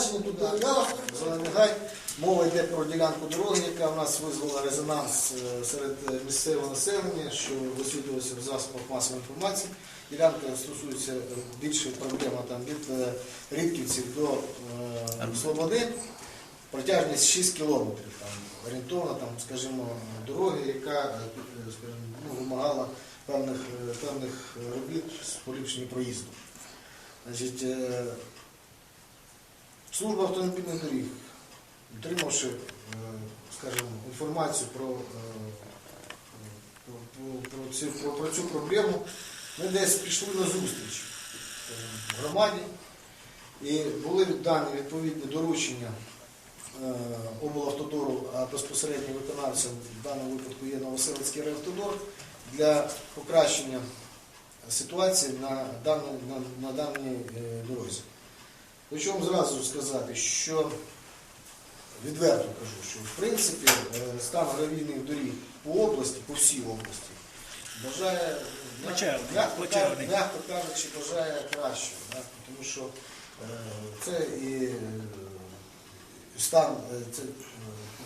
телебачення тут. Вас Гай. Мова йде про ділянку дороги, яка в нас визвала резонанс е, серед місцевого населення, що висвітлювалося в засобах масової інформації. Ділянка стосується е, більше проблема там від е, Рідківців до е, Слободи. Протяжність 6 кілометрів, там, орієнтовно, там, скажімо, дороги, яка скажімо, ну, вимагала певних, певних робіт з поліпшення проїзду. Значить, служба автомобільних доріг, отримавши, е, скажімо, інформацію про, е, про, про, про, цю, про, про цю проблему, ми десь пішли на зустріч е, громаді і були дані відповідні доручення облавтодору, а безпосередньо виконавцем в даному випадку є Новоселицький райавтодор для покращення ситуації на даній, на, на дорозі. Хочу вам зразу сказати, що відверто кажу, що в принципі е, стан гравійних доріг по області, по всій області, бажає, м'яко, кажучи, бажає кращого. Тому що е, це і е, стан, це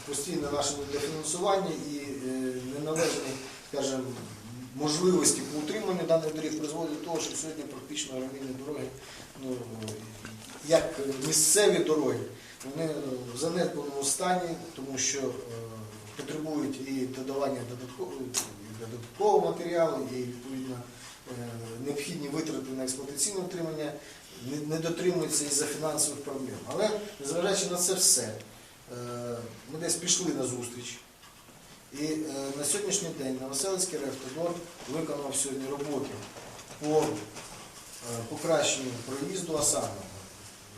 постійне наше недофінансування і неналежні, скажімо, можливості по утриманню даних доріг призводить до того, що сьогодні практично гравійні дороги, ну, як місцеві дороги, вони в занедбаному стані, тому що е, потребують і додавання додаткового, матеріалу, і відповідно е, необхідні витрати на експлуатаційне утримання не, не дотримуються із-за фінансових проблем. Але незважаючи на це все, е, ми десь пішли на зустріч. І е, на сьогоднішній день Новоселицький ревтодор виконав сьогодні роботи по е, покращенню проїзду, а саме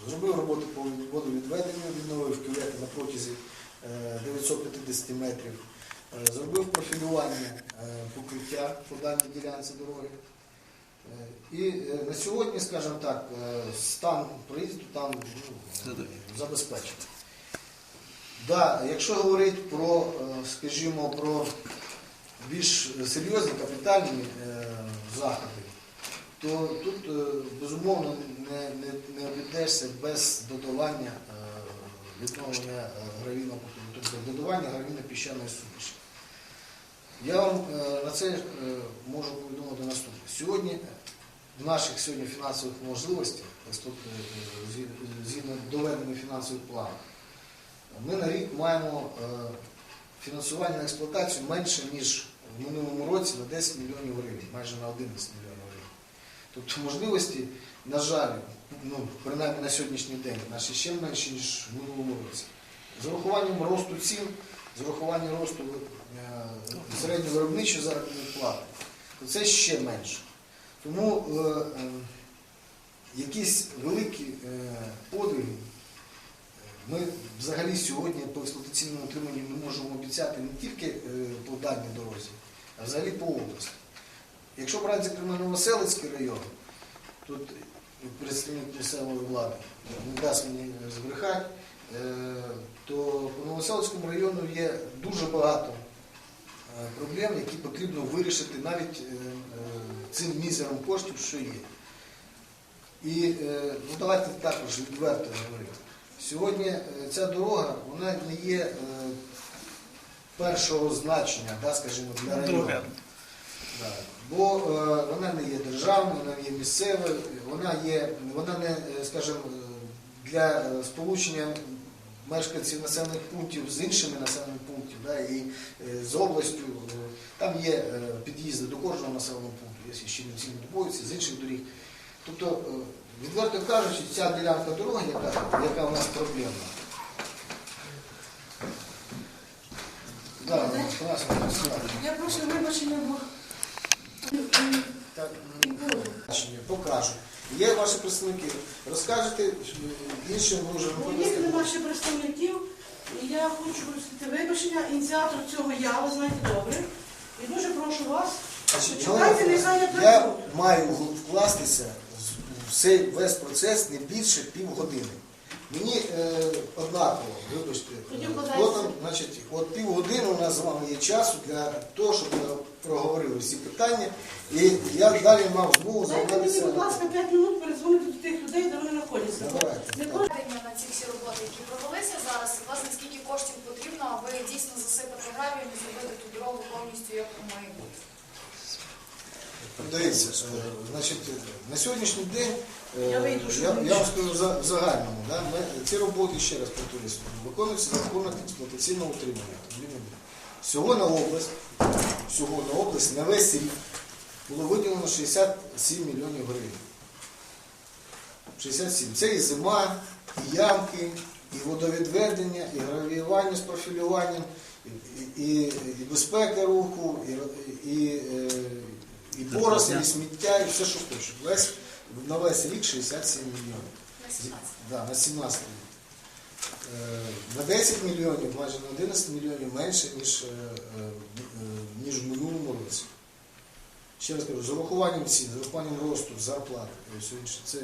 зробив роботи по водовідведенню, відновив кювети на протязі е, 950 метрів, е, зробив профілювання е, покриття по даній ділянці дороги. І на сьогодні, скажімо так, стан проїзду там ну, забезпечений. Да, якщо говорити про, е, скажімо, про більш серйозні капітальні е, заходи, то тут е, безумовно не, не, не обійдешся без додавання відновлення гравійного тобто додавання гравійно-піщаної суміші. Я вам на це можу повідомити наступне. Сьогодні в наших сьогодні фінансових можливостях, згідно доведених фінансових планів, ми на рік маємо е, фінансування на експлуатацію менше, ніж в минулому році на 10 мільйонів гривень, майже на 11 мільйонів гривень. Тобто можливості, на жаль, ну, принаймні на сьогоднішній день, наші ще менші, ніж в минулому році. З урахуванням росту цін, з урахуванням росту е, середньовиробничої заробітної плати, то це ще менше. Тому е, е, якісь великі е, взагалі сьогодні по експлуатаційному утриманню не можемо обіцяти не тільки е, по даній дорозі, а взагалі по області. Якщо брати, зокрема, Новоселицький район, тут представник місцевої влади не дасть мені збрехати, е, то по Новоселицькому району є дуже багато е, проблем, які потрібно вирішити навіть е, е, цим мізером коштів, що є. І е, ну, давайте також відверто говорити. Сьогодні е, ця дорога вона не є е, першого значення, да, скажімо, для району. Да. Бо е, вона не є державною, вона є місцевою, вона є, вона не, скажімо, для сполучення мешканців населених пунктів з іншими населеними пунктів, да, і з областю. Там є під'їзди до кожного населеного пункту, є ще не добуються, з інших доріг. Тобто, відверто кажучи, ця ділянка дороги, яка, яка у нас проблемна. Да, Миколаївич, Я прошу вибачення, бо Так, бачення, покажу. Є ваші представники. Розкажете іншим вже у нема ще представників, і я хочу просити вибачення. Ініціатор цього я, ви знаєте добре. І дуже прошу вас, почекайте, нехай я Федорівна, я маю вкластися в цей весь процес не більше півгодини. Мені е, однаково, вибачте, е, хто там, значить, от півгодини у нас з вами є часу для того, щоб е, проговорили всі питання. І я далі мав змогу Дайте мені, будь ласка, 5 минут перезвонити до тих людей, де вони знаходяться. Ну, давайте. Не Так. на ці всі роботи, які провелися зараз, власне, скільки коштів потрібно, аби дійсно засипати гравієм і зробити ту дорогу повністю, як має бути. Дивіться, е, значить, на сьогоднішній день е, Я вийду, я, я вам скажу в загальному. Да, ми, ці роботи, ще раз повторюсь, виконуються за рахунок експлуатаційного утримання. Всього на область, всього на область на весь рік було виділено 67 мільйонів гривень. 67. Це і зима, і ямки, і водовідведення, і гравіювання з профілюванням, і, і, і безпека руху, і, і, е, і порослі, і сміття, і все, що хочеш. Весь, на весь рік 67 мільйонів. На 17. Да, на 17 рік. Е, На 10 мільйонів, майже на 11 мільйонів менше, ніж, е, е, ніж в минулому році. Ще раз кажу, з урахуванням цін, з урахуванням росту, зарплат, все інше, це,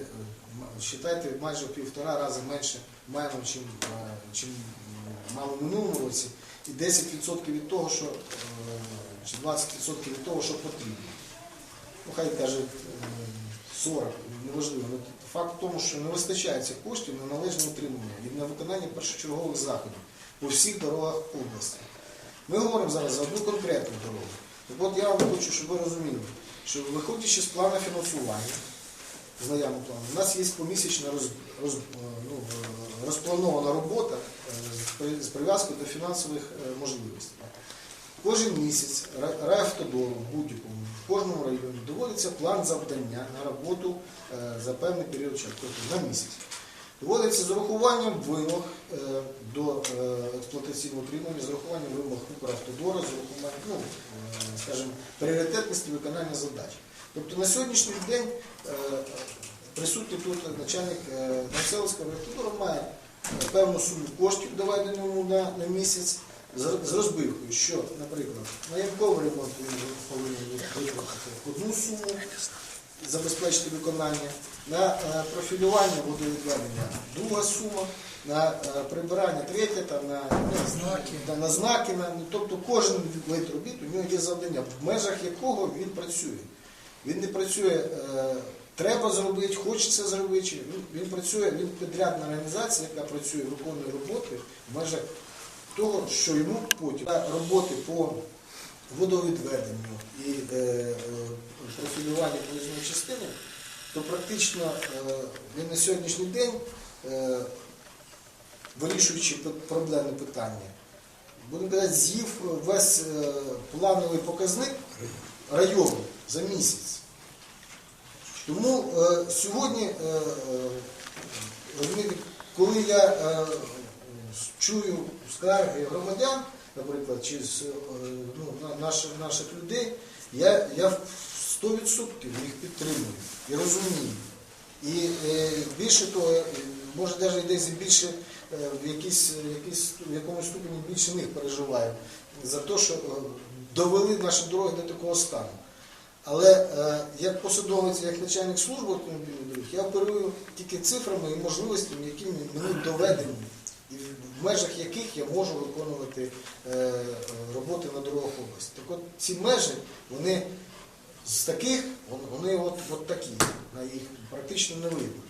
вважайте, майже в півтора рази менше маємо, чим, чим мало в минулому році, і 10% від того, що, чи 20% від того, що потрібно. Ну, хай каже е, 40, неважливо. Ну, Факт в тому, що не вистачає цих коштів на належне утримання і на виконання першочергових заходів по всіх дорогах області. Ми говоримо зараз за одну конкретну дорогу. Так от я вам хочу, щоб ви розуміли, що виходячи з плану фінансування, з наявного плану, у нас є помісячна роз, роз, ну, е, розпланована робота е, з прив'язкою до фінансових е, можливостей. Кожен місяць Ра- райавтодору будь-якому, в кожному районі доводиться план завдання на роботу е, за певний період часу, тобто на місяць. Доводиться з урахуванням вимог е, до е, експлуатаційного утримання, з урахуванням вимог Укравтодора, з урахуванням, ну, скажімо, пріоритетності виконання задач. Тобто на сьогоднішній день присутній тут начальник Населського автодору має певну суму коштів, доведену на, на місяць, з, розбивкою, що, наприклад, на ямковий ремонт він повинен витратити одну суму, забезпечити виконання, на е, профілювання водовідведення друга сума, на е, прибирання третя, там, на, ну, знаки, на, на знаки, на, ну, тобто кожен вид робіт у нього є завдання, в межах якого він працює. Він не працює, е, треба зробити, хочеться зробити. Він, він працює, він підрядна організація, яка працює, виконує роботи в межах того, що йому потім роботи по водовідведенню і е, е, профілюванню проїзної частини, то практично е, він на сьогоднішній день, е, вирішуючи проблемне питання, будемо казати, з'їв весь е, плановий показник району за місяць. Тому е, сьогодні, е, е, розумієте, коли я е, чую скарги громадян, наприклад, чи е, ну, наших, наших людей, я, я 100% їх підтримую і розумію. І е, більше того, е, може навіть десь більше в, якійсь, якійсь, в якомусь ступені більше них переживаю за те, що довели наші дороги до такого стану. Але як посадовець, як начальник служби автомобільних доріг, я оперую тільки цифрами і можливостями, які мені доведені, в межах яких я можу виконувати е, роботи на дорогах області. Так от ці межі, вони з таких, вони от, от такі, на їх практично не видно.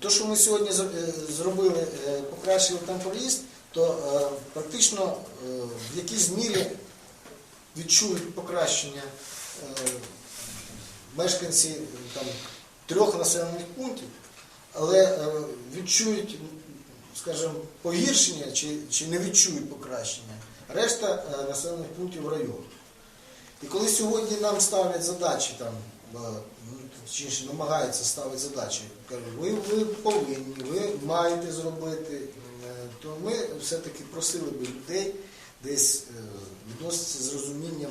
Те, що ми сьогодні е, зробили, е, покращили там проїзд, то практично в якійсь мірі відчують покращення мешканці там, трьох населених пунктів, але відчують, скажімо, погіршення чи, чи не відчують покращення решта е, населених пунктів району. І коли сьогодні нам ставлять задачі, там, е, ну, чи намагаються ставити задачі, кажуть, ви, ви повинні, ви маєте зробити, е, то ми все-таки просили би людей десь відноситися з розумінням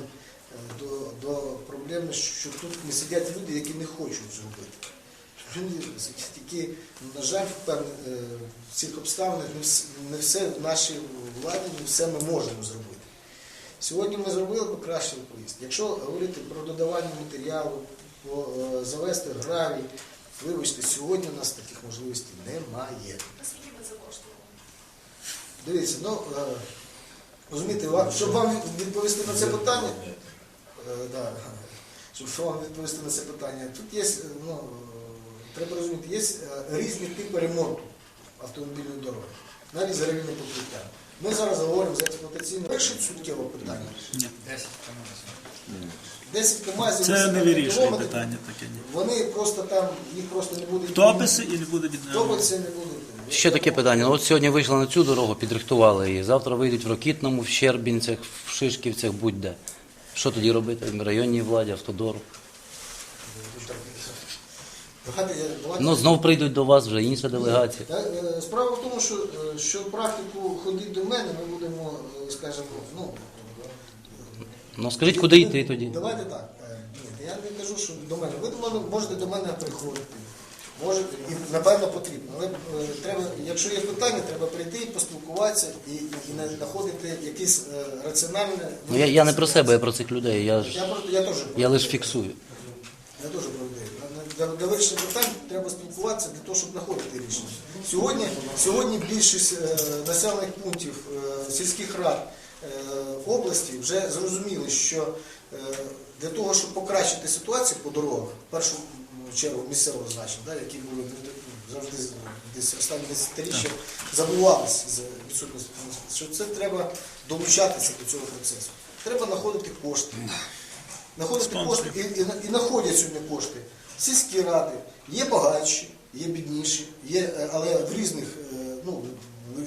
до, до проблеми, що тут не сидять люди, які не хочуть зробити. Які, на жаль, в е, цих обставинах не все в нашій владі, не все ми можемо зробити. Сьогодні ми зробили покращили поїзд. Якщо говорити про додавання матеріалу, е, завести гравій, вибачте, сьогодні у нас таких можливостей немає. Наскільки це? Дивіться, ну е, розумієте, щоб вам відповісти на це питання, е, да, щоб вам відповісти на це питання. Тут є, ну, треба розуміти, є е, різні типи ремонту автомобільної дороги, навіть з рівнем покриття. Ми зараз говоримо за експлуатаційне перше суттєве питання. Ні. 10 КАМАЗів Це не 7 вирішує питання таке. Ні. Вони просто там, їх просто не буде. Тописи і не буде відновлення. Тописи не буде. Ще таке питання. Ну, от сьогодні вийшли на цю дорогу, підрихтували її. Завтра вийдуть в Рокітному, в Щербінцях, в Шишківцях, будь-де. Що тоді робити? Районній владі, автодору. Я- Ну, знов прийдуть до вас вже інша делегація. Та, е, Справа в тому, що, е, що практику ходить до мене, ми будемо, е, скажімо, ну, Ну скажіть, куди йти тоді? Давайте так. е, Ні, я не кажу, що до мене. Ви до мене можете до мене приходити. Можете, і напевно потрібно. Але е, треба, якщо є питання, треба прийти поспілкуватися і, і, знаходити якесь е, раціональне. Ну, я, я не про себе, я про цих людей. Я, ж, Я, про- я теж про я лише фіксую. Я теж про для вирішення питань треба спілкуватися для того, щоб знаходити рішення. Сьогодні, сьогодні більшість е, населених пунктів е, сільських рад е, області вже зрозуміли, що для того, щоб покращити ситуацію по дорогах, в першу чергу місцевого значення, да, які були завжди десь останні десятиріччя забувалися з відсутності, що це треба долучатися до цього процесу. Треба знаходити кошти. Знаходити кошти і, і, і знаходять сьогодні кошти. Сільські ради, є багатші, є бідніші, є, але в різних, е, ну,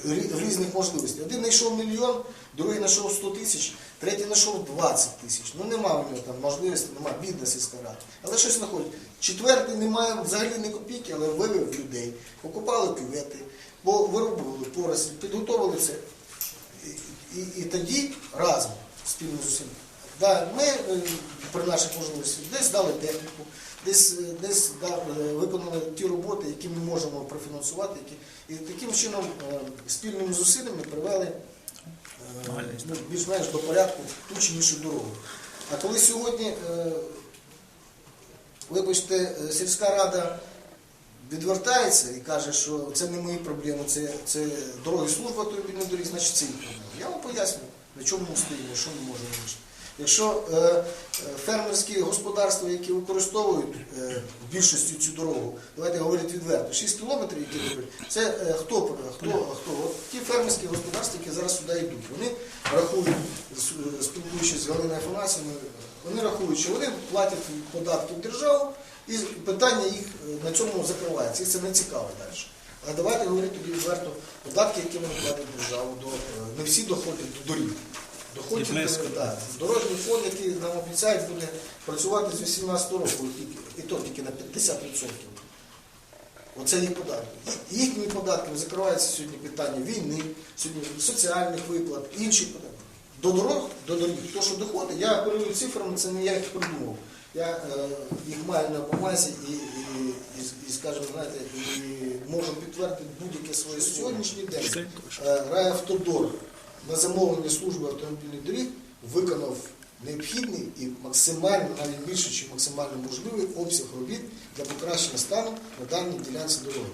в різних можливостях. Один знайшов мільйон, другий знайшов 100 тисяч, третій знайшов 20 тисяч. Ну нема у нього там можливості, нема бідна сільська рада. Але щось знаходить. Четвертий не має взагалі ні копійки, але вивів людей, покупали кювети, бо виробили поросль, підготовили це. І, і, і тоді разом спільно з усім. Да, ми е, при наших можливостях десь дали техніку, десь, е, десь е, виконали ті роботи, які ми можемо профінансувати, які, і таким чином спільними зусиллями привели ну, більш-менш до порядку ту чи іншу дорогу. А коли сьогодні, вибачте, сільська рада відвертається і каже, що це не мої проблеми, це, це дороги служба автомобільної доріг, значить це їх проблеми. Я вам поясню, на чому ми стоїмо, що ми можемо вирішити. Якщо е, е, фермерські господарства, які використовують е, в більшості цю дорогу, давайте говорити відверто, 6 кілометрів, які роблять, це хто, хто, хто? От ті фермерські господарства, які зараз сюди йдуть, вони рахують, спілкуючись з Галиною Афанасівною, вони рахують, що вони платять податки в державу, і питання їх на цьому закривається. Їх це не цікаво далі. Але давайте говорити відверто, податки, які вони платять в державу, до, не всі доходять до доріг. Доходять І близько. до- да, дорожній фонд, який нам обіцяють, буде працювати з 18 року, і то тільки на 50%. Оце їх податки. Їхніми податками закривається сьогодні питання війни, сьогодні соціальних виплат, інші податки. До дорог, до доріг, то, що доходить, я оперую цифрами, це не я їх придумав. Я е, їх маю на помазі і, і, і, і, скажімо, знаєте, і можу підтвердити будь-яке своє сьогоднішній день. Е, Райавтодор на замовлення служби автомобільних доріг виконав необхідний і максимально, навіть більше, ніж максимально можливий обсяг робіт для покращення стану на даній ділянці дороги.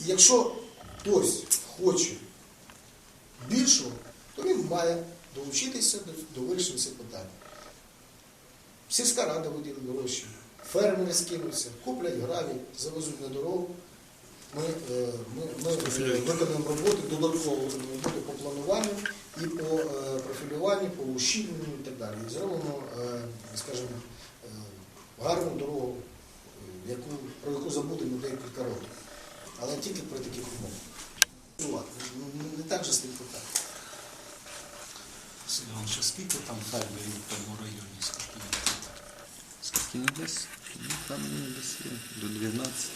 І якщо хтось хоче більшого, то він має долучитися до, до вирішення цих питань. Сільська рада виділила гроші, фермери скинуться, куплять гравій, завезуть на дорогу. Ми, е, ми, ми е, виконуємо роботи, додатково виконуємо роботи по плануванню і по е, профілюванню, по ущільненню і так далі. І зробимо, скажімо, гарну дорогу, яку, про яку забудемо декілька років. Але тільки при таких умовах. Ну, Не так же. Василь Іванович, скільки там фермерів в тому районі, скільки ну десь? Ну, там ну, десь є до 12.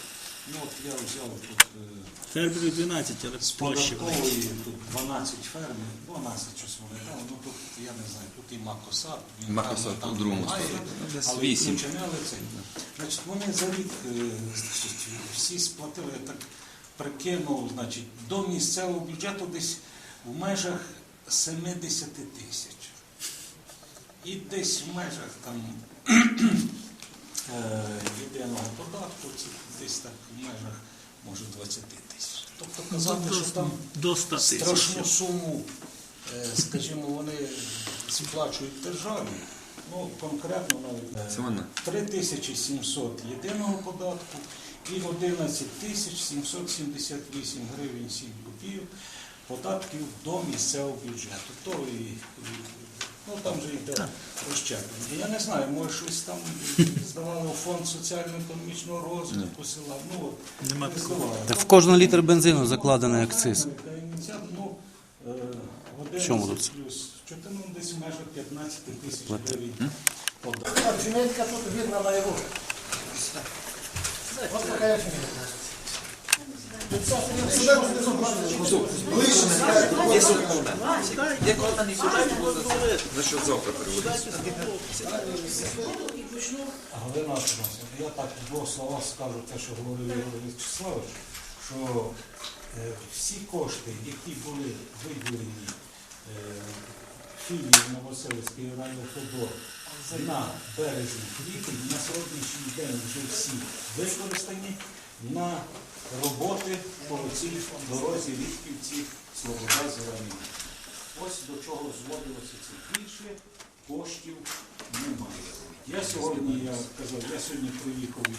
Ну от я взяв тут е, Фермерів 12, але з площі. податкової тут 12 фермерів, 12 щось вони дали, ну тут я не знаю, тут і Макосад, він Макосад там, у другому немає, але вісім. включеняли цей. Значить, вони за рік е, значить, всі сплатили, я так прикинув, значить, до місцевого бюджету десь в межах 70 тисяч. І десь в межах там єдиного податку, це десь так в межах, може, 20 тисяч. Тобто казати, що там До 100 страшну суму, е, скажімо, вони сплачують державі, ну конкретно навіть е, вона. 3700 єдиного податку і 11 тисяч 778 гривень 7 копійок податків до місцевого бюджету. То і, і ну там же йде розчеплення. Я не знаю, може щось там здавали у фонд соціально-економічного розвитку села. Ну, Нема не здавали. Так в кожен літр бензину закладений акциз. Ну, е, В чому 11 тут? плюс 14, ну, десь в межах 15 тисяч гривень податку. Жменька тут видно на его. Вот такая жменька. І. Галина Афанасівна, я так в двох словах скажу те, що говорив Ігор Вячеславович, що е, всі кошти, які були виділені філії Новоселицької районної на березень квітень, на сьогоднішній день вже всі використані на роботи по цій дорозі Рідківці Слобода Зелені. Ось до чого зводилося це більше коштів немає. Я сьогодні, я казав, я сьогодні приїхав від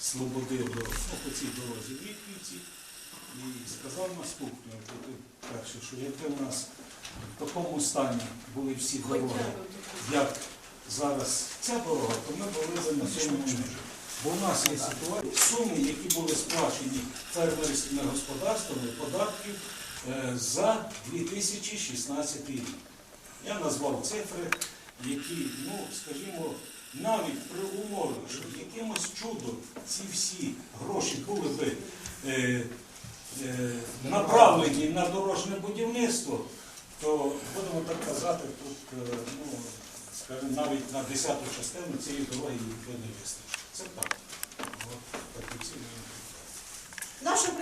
Слободи до ну, по цій дорозі в Рідківці і сказав наступне, перше, що якби в нас в такому стані були всі дороги, як зараз ця дорога, то ми були на цьому межі. Бо у нас є ситуація, суми, які були сплачені фермерськими господарствами, податків е, за 2016 рік. Я назвав цифри, які, ну, скажімо, навіть при умові, що якимось чудом ці всі гроші були би е, е, направлені на дорожне будівництво, то будемо так казати, тут, е, ну, скажімо, навіть на десяту частину цієї дороги би не вистачить. Це так. От такі ціни. нашого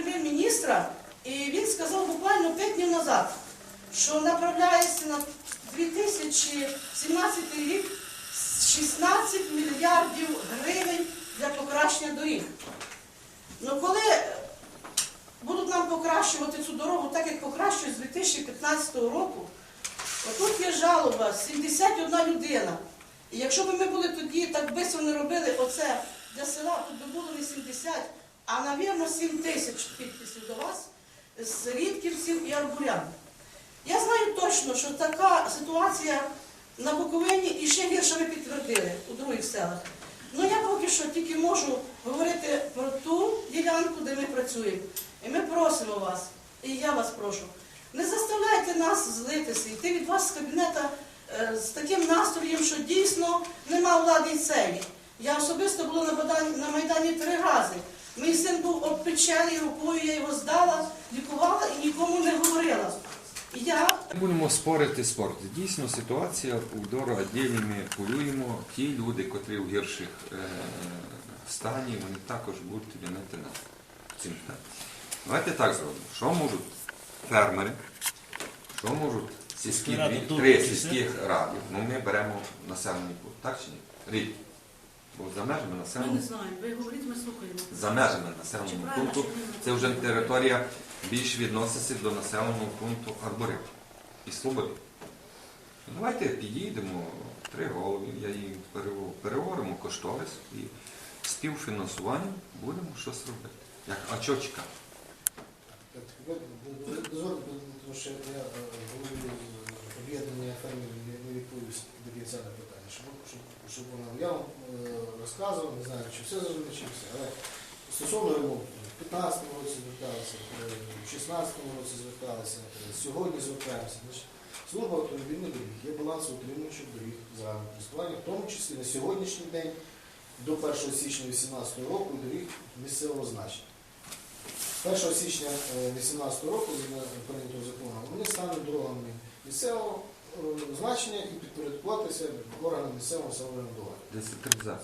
прем'єр-міністра, і він сказав буквально 5 днів назад, що направляється на 2017 рік 16 мільярдів гривень для покращення доріг. Ну коли будуть нам покращувати цю дорогу, так як покращують з 2015 року, отут є жалоба 71 людина. І якщо б ми були тоді так швидко не робили оце для села, тут би було не 70, а, навірно, 7 тисяч підписів до вас з рідківців і арбурян. Я знаю точно, що така ситуація на Буковині і ще гірше ви підтвердили у других селах. Ну я поки що тільки можу говорити про ту ділянку, де ми працюємо. І ми просимо вас, і я вас прошу, не заставляйте нас злитися, йти від вас з кабінета е, з таким настроєм, що дійсно нема влади і целі. Я особисто була на Майдані три рази. Мій син був обпечений рукою, я його здала, лікувала і нікому не говорила. Я Не будемо спорити спорт. Дійсно, ситуація у дороотділі ми полюємо. Ті люди, котрі в гірших е, стані, вони також будуть винити на цим питанні. Давайте так зробимо. Що можуть фермери, що можуть сільські Ради дві- три сільських радів. Ну ми беремо населений пункт, так чи ні? Рік. Бо за межами ми населеного не знаємо, ви говорите, ми слухаємо. за межами Чи населеного правильно, пункту чи ні? це вже територія більш відноситься до населеного пункту Арборів і Слободи. Ну, Давайте підійдемо, три голови, я їм перево- переговоримо кошторис і співфінансуванням будемо щось робити. Як, а чого чекати? Дозвольте, тому що я е, об'єднання фермерів не до кінця на питання, щоб, щоб, щоб вона я вам е, розказував, не знаю, чи все зрозуміло. Але стосовно ремонту, в 15 році зверталися, е, в 16 році зверталися, е, сьогодні звертаємося. Служба автомобільних доріг є балансоутримуючих доріг загального користування, в тому числі на сьогоднішній день до 1 січня 2018 року доріг місцевого значення. 1 січня 2018 року, прийнятого закону, вони стануть дорогами місцевого значення і підпорядкуватися органам місцевого самоврядування. Децентралізація.